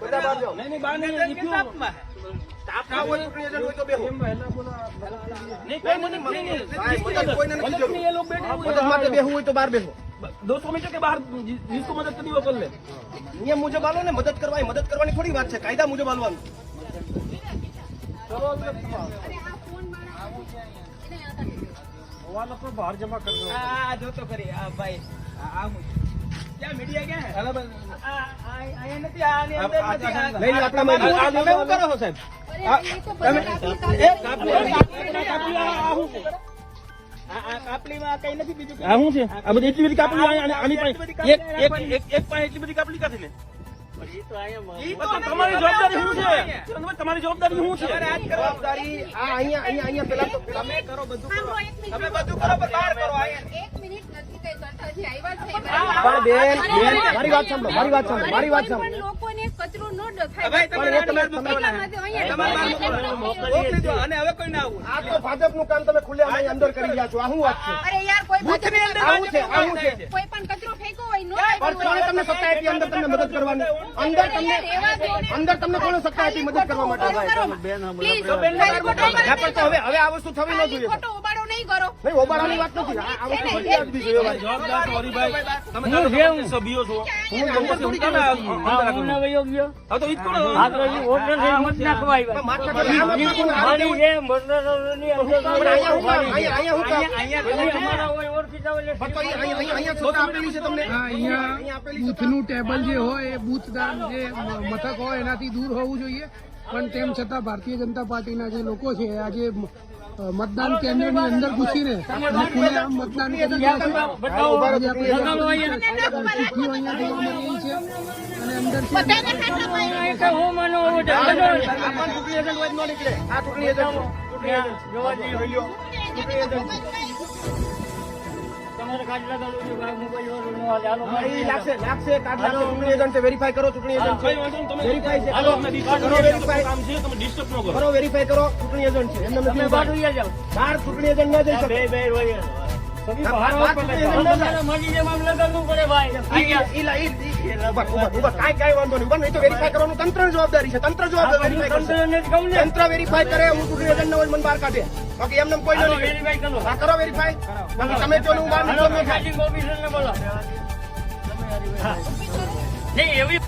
બહાર જાઓ. નહીં મીટર કે બહાર જીસકો મદદ કરી વો લે નિયમ મુજબ આલો મદદ કરવા મદદ કરવાની થોડી વાત છે કાયદા મુજબ આલવાનું. બહાર જમા કરવો હા જોતો કરી હા ભાઈ આ મુજબ. તમારી જવાબદારી શું છે? ચંદ્રભાઈ, તમારી જવાબદારી શું છે? જવાબદારી આ અહીંયા અહીંયા અહીંયા પેલા તો પેલા તમે કરો બધું કરો. તમે બધું કરો બહાર કરો અહીંયા પણ બેન બેન મારી વાત સાંભળો મારી વાત સાંભળો મારી વાત સાંભળો. લોકોને કચરો ન ડખાય તમે તમે- મોકલો. દો અને હવે કોઈ ના આવું. આ તો ભાજપનું કામ તમે ખુલ્લે અહીં અંદર કરી રહ્યા છો. આ શું વાત છે? અરે યાર કોઈ બૂથની અંદર આવું છે આવું છે. કોઈ પણ કચરો ફેંકો હોય ન પણ કોણે તમને સત્તા આપી અંદર તમને મદદ કરવાની. અંદર તમને અંદર તમને કોણે સત્તા આપી મદદ કરવા માટે? બેન હવે હવે આ વસ્તુ થવી ન જોઈએ. નહીં કરો. ઓબાળાની વાત નથી. આ ભાઈ. જવાબદાર તમે સભ્યો છો. હું અંદર થોડી કેમ? હા તો ઈ ને? પણ અહીંયા હું તમને. બૂથનું ટેબલ જે હોય એ બૂથદાર જે મથક હોય એનાથી દૂર હોવું જોઈએ. પણ તેમ છતાં ભારતીય જનતા પાર્ટીના જે લોકો છે આજે મતદાન કેન્દ્રની અંદર ઘૂસીને મતદાન કરી રહ્યા છે જોવા અને અંદર ચૂંટણી એજન્ટ હોય જ વેરીફાઈ કરો ચૂંટણી એજન્ટ. છે વેરીફાઈ છે. કરો આપણે disturb કરો કરીએ. વેરીફાઈ કામ છે તમે disturb ન કરો. કરો વેરીફાઈ કરો ચૂંટણી એજન્ટ છે. એમને બહાર ચૂંટણી એજન્ટ ન જઈ શકે. બહાર બહાર ચૂંટણી એજન્ટ ન જાય. ઈ- ઈ લા- ઈ- ઈ- ઈ- ઊભા, ઊભા, ઊભા. કાંઈ કાંઈ વાંધો નહીં. ઊભા નહીં તો વેરીફાઈ કરવાનું તંત્રની જવાબદારી છે. તંત્ર જવાબદારી તંત્ર વેરીફાઈ કરે હું ચૂંટણી એજન્ટ હોય મને બહાર કાઢે. બાકી એમને કોઈ નો વેરીફાઈ કરો. હા કરો વેરીફાઈ બાકી તમે જો ને હું બહાર નીકળો ન થાય. નહીં એવી